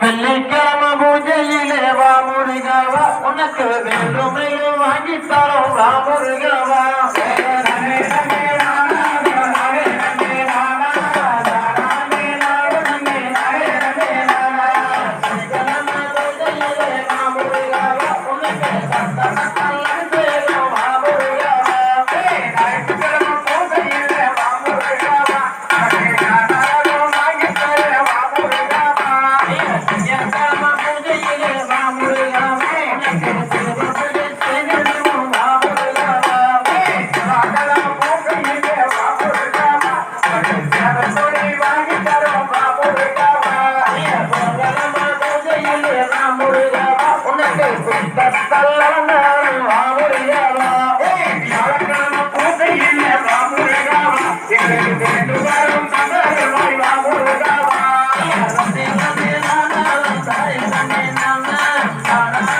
வெள்ளிக்கிழமை பூஜையிலே வா முருகவா உனக்கு வேண்டும் வாங்கித்தாரோ வா முருகவா That's the Cara.